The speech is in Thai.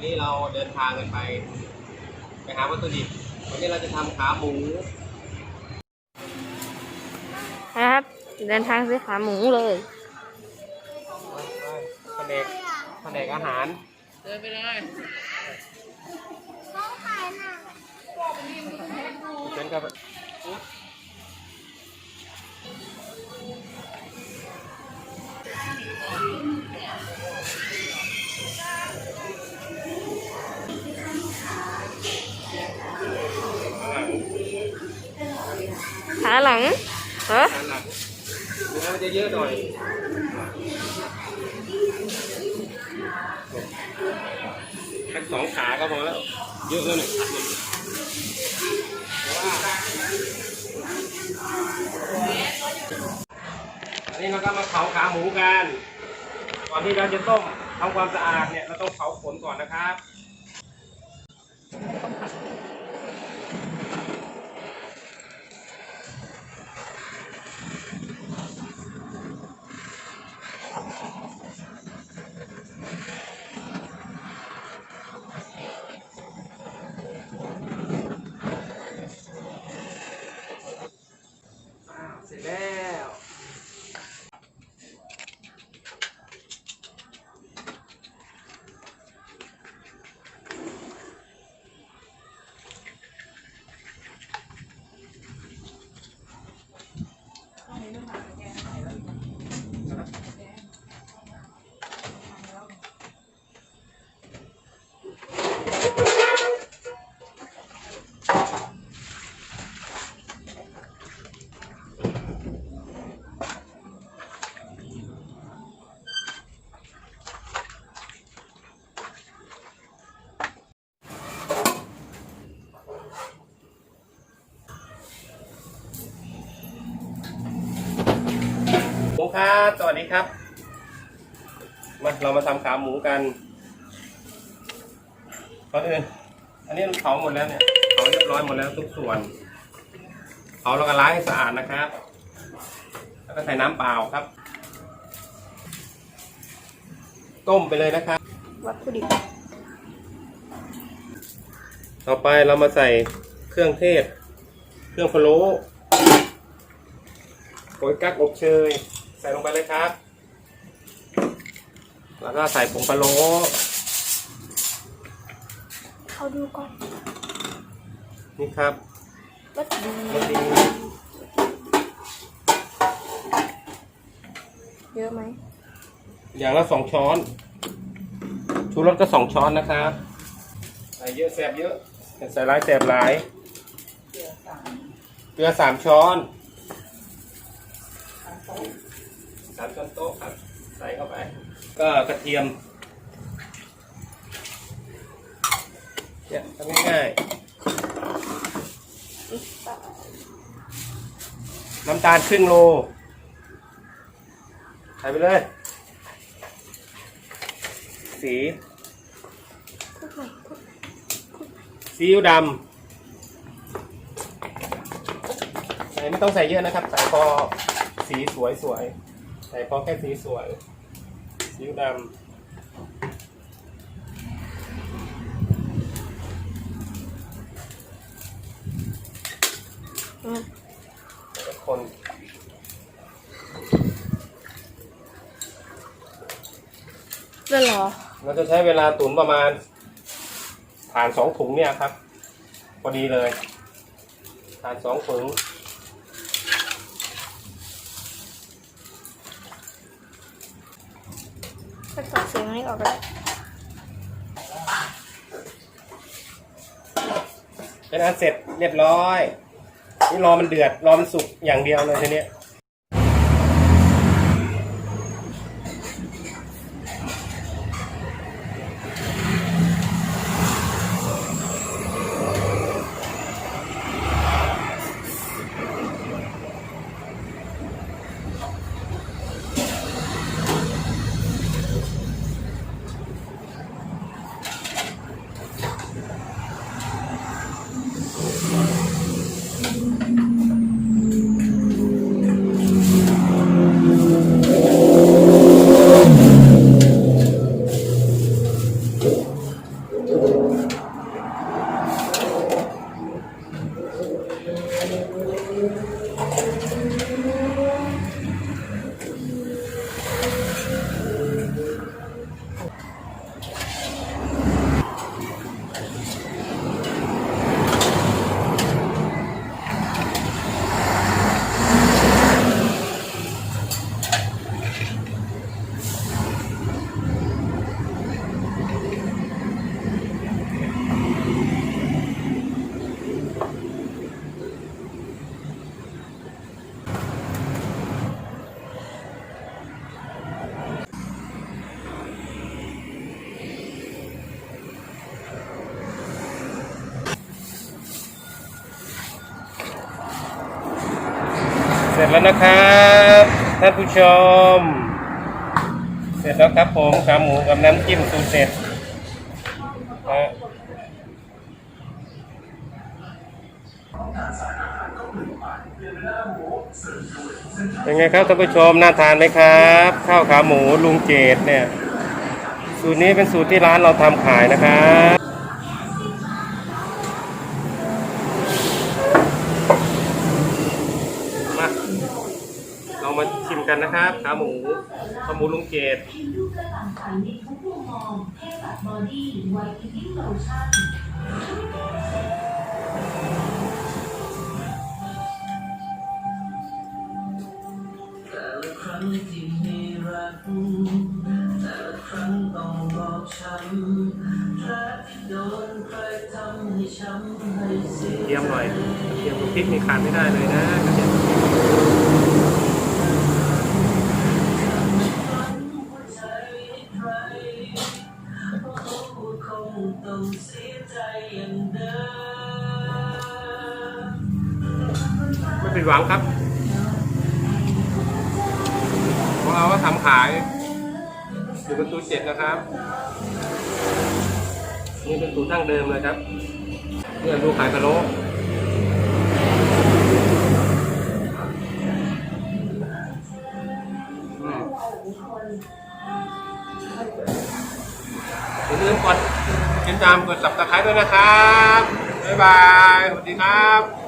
วันนี้เราเดินทางกันไปไปหาวัตถุดิบ วันนี้เราจะทำขาหมูครับเดินทางซื้อขาหมูเลยแผนกแผนกอาหาร เดินไปเลยเชิญครับขาหลังเออ อาหารหลักเนื้อมันจะเยอะหน่อยแค่สองขาก็พอแล้ว เยอะแล้วเนี่ยอันนี้เราก็มาเผาขาหมูกัน ก่อนที่เราจะต้มทำความสะอาดเนี่ยเราต้องเผาขนก่อนนะครับ เสร็จแล้ว หมู ครับ สวัสดีครับ มาเรามาทำขาหมูกันก่อนอื่นอันนี้เผาหมดแล้วเนี่ยเผาเรียบร้อยหมดแล้วทุกส่วนเผาแล้วก็ล้างให้สะอาดนะครับ แล้วก็ใส่น้ำเปล่าครับ ต้มไปเลยนะครับ วัตถุดิบ ต่อไปเรามาใส่เครื่องเทศ เครื่องพะโล้โอยกักอบเชย ใส่ลงไปเลยครับ แล้วก็ใส่ผงพะโล้เขาดูก่อนนี่ครับวัตถุดิบมันดีเยอะไหมอย่างละสองช้อน ชูรสก็สองช้อนนะครับใส่เยอะแสบเยอะใส่หลายแสบหลายเกลือสามช้อน สามช้อนโต๊ะครับใส่เข้าไป ก็กระเทียมเนี่ยทำง่ายๆน้ำตาลครึ่งโลใส่ไปเลย สีซีอิ๊วดำใส่ไม่ต้องใส่เยอะนะครับ ใส่พอสีสวยสวยๆ ใส่พอแค่สีสวยซีอิ๊วดำอืมแล้วก็คนเรื่องเหรอ เราจะใช้เวลาตุ๋นประมาณ ผ่านสองถุงเนี่ยครับ พอดีเลย ผ่านสองถุง ถ้า ตรงนี้ออกก็ได้เป็นอันเสร็จเรียบร้อย นี่รอมันเดือด รอมันสุกอย่างเดียวเลยทีเนี้ย ร็จแล้วนะครับท่านผู้ชม เสร็จแล้วครับผมขาหมูกับน้ำจิ้มสูตรเด็ดนะเป็นไงครับท่านผู้ชมน่าทานไหมครับข้าวขาหมูลุงเจดเนี่ย สูตรนี้เป็นสูตรที่ร้านเราทำขายนะครับ กันนะครับขาหมูขาหมูลุงเจดผิวดูกดเทนนิ่งโลชั่นแต่ละครั้งที่มีรักแต่ลองบอกรักที่โดนใครทำให้ช้ำให้เสียเทียมหน่อยเทียมกับพริกนี่ขาดไม่ได้เลยนะกระเทียม หวังครับของเราก็ทำขายอยู่ประตูเจ็ดนะครับ นี่เป็นสูตรดั้งเดิมเลยครับเพื่อนดูขายกระโหลอือย่าลืมกดติดตามกดสับตะไคร้ด้วยนะครับ บ๊ายบาย สวัสดีครับ